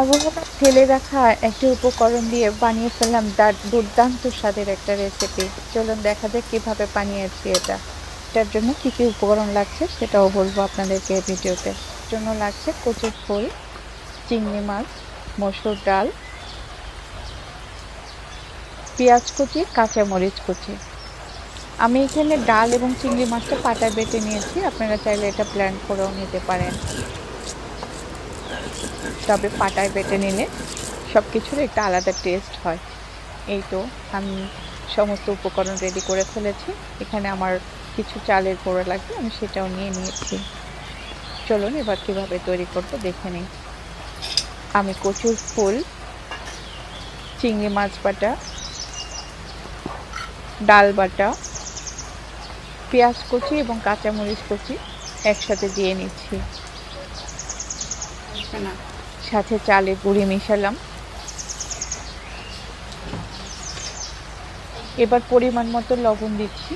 অবহেলা ফেলে রাখা একটি উপকরণ দিয়ে বানিয়ে ফেললাম তার দুর্দান্ত স্বাদের একটা রেসিপি চলুন দেখা যাক কীভাবে বানিয়েছি এটা। এটার জন্য কী কী উপকরণ লাগছে সেটাও বলব আপনাদেরকে ভিডিওতে। জন্য লাগছে কচুর ফুল, চিংড়ি মাছ, মসুর ডাল, পেঁয়াজ কুচি কাঁচামরিচ কুচি। আমি এখানে ডাল এবং চিংড়ি মাছটা পাটায় বেটে নিয়েছি। আপনারা চাইলে এটা প্ল্যান করেও নিতে পারেন। তবে পাটায় বেটে নিলে সব কিছুর একটা আলাদা টেস্ট হয়। এই তো আমি সমস্ত উপকরণ রেডি করে ফেলেছি। এখানে আমার কিছু চালের গুঁড়ো লাগবে, আমি সেটাও নিয়ে নিয়েছি। চলুন এবার কীভাবে তৈরি করব দেখে নিই। আমি কচুর ফুল, চিংড়ি মাছ বাটা, ডাল বাটা, পেঁয়াজ কুচি এবং কাঁচামরিচ কুচি একসাথে দিয়ে নিচ্ছি। সাথে চালের গুঁড়ি মিশালাম। এবার পরিমাণ মতো লবণ দিচ্ছি।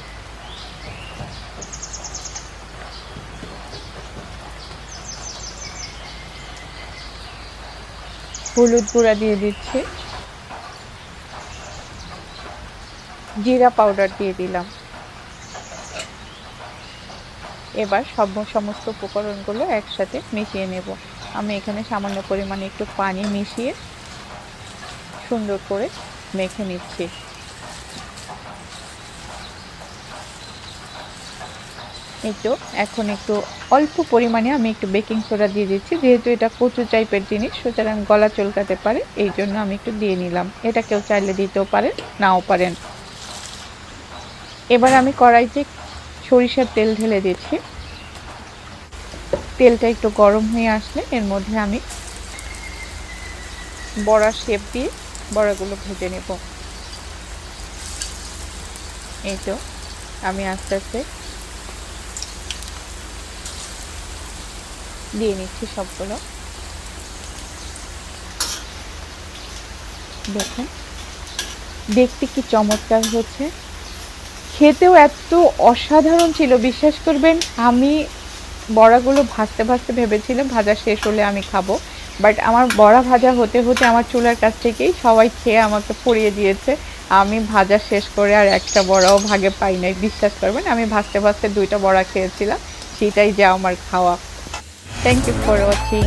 হলুদ গুঁড়া দিয়ে দিচ্ছি। জিরা পাউডার দিয়ে দিলাম। এবার সব সমস্ত উপকরণগুলো একসাথে মিশিয়ে নেব। আমি এখানে সামান্য পরিমাণে একটু পানি মিশিয়ে সুন্দর করে মেখে নিচ্ছি। একটু এখন একটু অল্প পরিমাণে আমি একটু বেকিং সোডা দিয়ে দিচ্ছি, যেহেতু এটা কচু টাইপের জিনিস, সুতরাং গলা চলকাতে পারে, এই জন্য আমি একটু দিয়ে নিলাম। এটা কেউ চাইলে দিতেও পারেন, নাও পারেন। এবার আমি কড়াইতে সরিষার তেল ঢেলে দিচ্ছি। তেলটা একটু গরম হয়ে আসলে এর মধ্যে আমি বড়া শেপ দিয়ে বড়াগুলো ভেজে নেব। এই তো আমি আস্তে আস্তে দিয়ে নিচ্ছি সবগুলো। দেখুন, দেখতে কি চমৎকার হচ্ছে। খেতেও এত অসাধারণ ছিল, বিশ্বাস করবেন, আমি বড়াগুলো ভাজতে ভাজতে ভেবেছিলাম, ভাজা শেষ হলে আমি খাব। বাট আমার বড়া ভাজা হতে হতে আমার চুলার কাছ থেকেই সবাই খেয়ে আমাকে পড়িয়ে দিয়েছে। আমি ভাজা শেষ করে আর একটা বড়াও ভাগে পাই নাই, বিশ্বাস করবেন, আমি ভাজতে ভাজতে দুইটা বড়া খেয়েছিলাম, সেটাই যা আমার খাওয়া। Thank you for watching